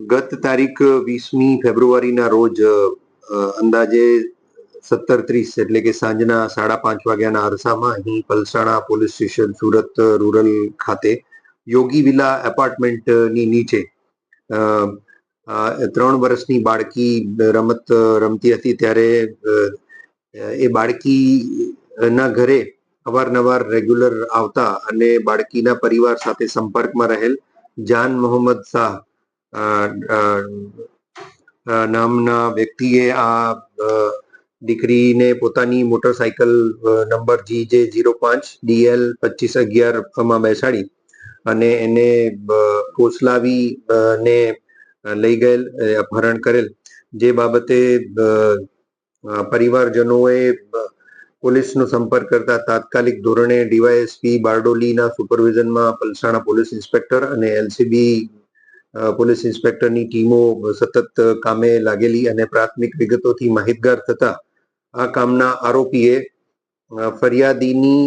ગત તારીખ વીસમી ફેબ્રુઆરીના રોજ અંદાજે સત્તર ત્રીસ એટલે કે સાંજના સાડા પાંચ વાગ્યાના અરસામાં અહીં Palsana police station Surat rural ખાતે યોગી વિલા એપાર્ટમેન્ટની નીચે ત્રણ વર્ષની બાળકી રમત રમતી હતી ત્યારે એ બાળકીના ઘરે અવારનવાર રેગ્યુલર આવતા અને બાળકીના પરિવાર સાથે સંપર્કમાં રહેલ જાન મોહમ્મદ શાહ નામના વ્યક્તિએ આ દીકરીને પોતાની મોટરસાયકલ નંબર જી જે ઝીરો પાંચ ડીએલ પચીસ અગિયારમાં બેસાડી અને એને કોસલાવી ને લઈ ગયેલ અપહરણ કરેલ. જે બાબતે પરિવારજનોએ પોલીસનો સંપર્ક કરતા તાત્કાલિક ધોરણે ડીવાયએસપી બારડોલીના સુપરવિઝનમાં પલસાણા પોલીસ ઇન્સ્પેક્ટર અને એલસીબી પોલીસ ઇન્સ્પેક્ટરની ટીમો સતત કામે લાગેલી અને પ્રાથમિક વિગતોથી માહિતગાર થતા આ કામના આરોપીએ ફરિયાદીની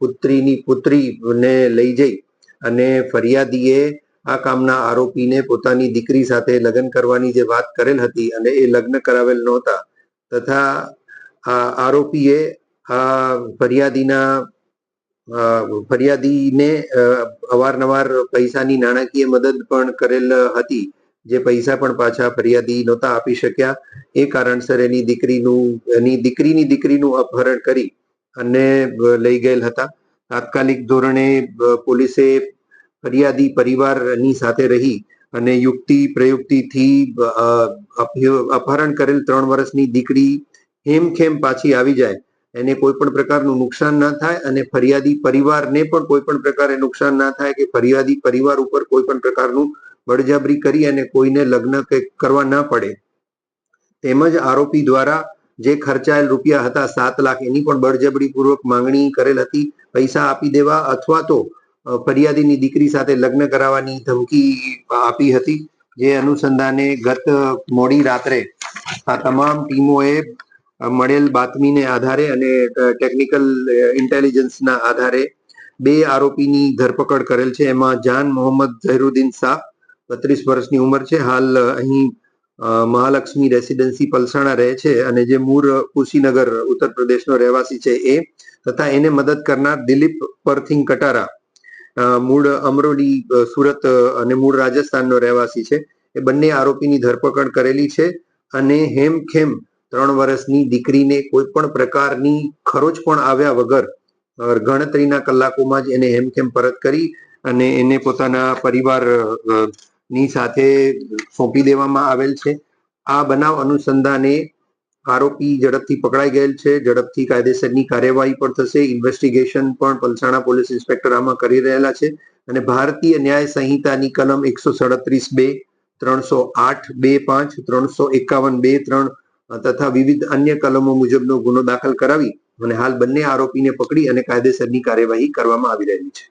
પુત્રીની પુત્રીને લઈ જઈ અને ફરિયાદીએ આ કામના આરોપીને પોતાની દીકરી સાથે લગ્ન કરવાની જે વાત કરેલ હતી અને એ લગ્ન કરાવેલ નહોતા. તથા આ આરોપીએ આ ફરિયાદીના ફરિયાદીને અવારનવાર પૈસાની નાણાકીય મદદ પણ કરેલ હતી. જે પૈસા પણ પાછા ફરિયાદી નહોતા આપી શક્યા. એ કારણસર એની દીકરીનું, એની દીકરીની દીકરીનું અપહરણ કરી અને લઈ ગયેલ હતા. તાત્કાલિક ધોરણે પોલીસે ફરિયાદી પરિવારની સાથે રહી અને યુક્તિ પ્રયુક્તિથી અપહરણ કરેલ ત્રણ વર્ષની દીકરી હેમખેમ પાછી આવી જાય. એને કોઈ પણ પ્રકારનું નુકસાન ના થાય અને ફરિયાદી પરિવારને પણ કોઈ પણ પ્રકારે નુકસાન ના થાય કે ફરિયાદી પરિવાર ઉપર કોઈ પણ પ્રકારનું બળજબરી કરી અને કોઈને લગ્ન કરવા ના પડે. તેમજ આરોપી દ્વારા જે ખર્ચાયેલ રૂપિયા હતા સાત લાખ એની પણ બળજબરી પૂર્વક માંગણી કરેલ હતી. પૈસા આપી દેવા અથવા તો ફરિયાદીની દીકરી સાથે લગ્ન કરાવવાની ધમકી આપી હતી. જે અનુસંધાને ગત મોડી રાત્રે આ તમામ ટીમોએ મળેલ બાતમીને આધારે અને ટેકનિકલ ઇન્ટેલિજન્સના આધારે બે આરોપીની ધરપકડ કરેલ છે. એમાં જાન મોહમ્મદ ઝહીરુદ્દીન શાહ બત્રીસ વર્ષની ઉંમર છે. હાલ અહીં મહાલક્ષ્મી રેસિડેન્સી પલસાણા રહે છે અને જે મૂળ કુશીનગર, ઉત્તર પ્રદેશનો રહેવાસી છે એ તથા એને મદદ કરનાર દિલીપ પરથિંગ કટારા મૂળ અમરોલી સુરત અને મૂળ રાજસ્થાનનો રહેવાસી છે. એ બંને આરોપીની ધરપકડ કરેલી છે અને હેમખેમ ત્રણ વર્ષની દીકરીને કોઈ પણ પ્રકારની ખરોચ પણ આવ્યા વગર ગણતરીના કલાકોમાં જ એને હેમખેમ પરત કરી અને એને પોતાના પરિવારની સાથે સોંપી દેવામાં આવેલ છે. આ બનાવ અનુસંધાને આરોપી ઝડપથી પકડાઈ ગયેલ છે. ઝડપથી કાયદેસરની કાર્યવાહી પણ થશે. ઇન્વેસ્ટિગેશન પણ પલસાણા પોલીસ ઇન્સ્પેક્ટર આમાં કરી રહેલા છે અને ભારતીય ન્યાય સંહિતાની કલમ એકસો સડત્રીસ બે, ત્રણસો આઠ બે પાંચ, ત્રણસો એકાવન બે, ત્રણ તથા વિવિધ અન્ય કલમો મુજબનો ગુનો દાખલ કરાવી અને હાલ બંને આરોપીને પકડી અને કાયદેસરની કાર્યવાહી કરવામાં આવી રહી છે.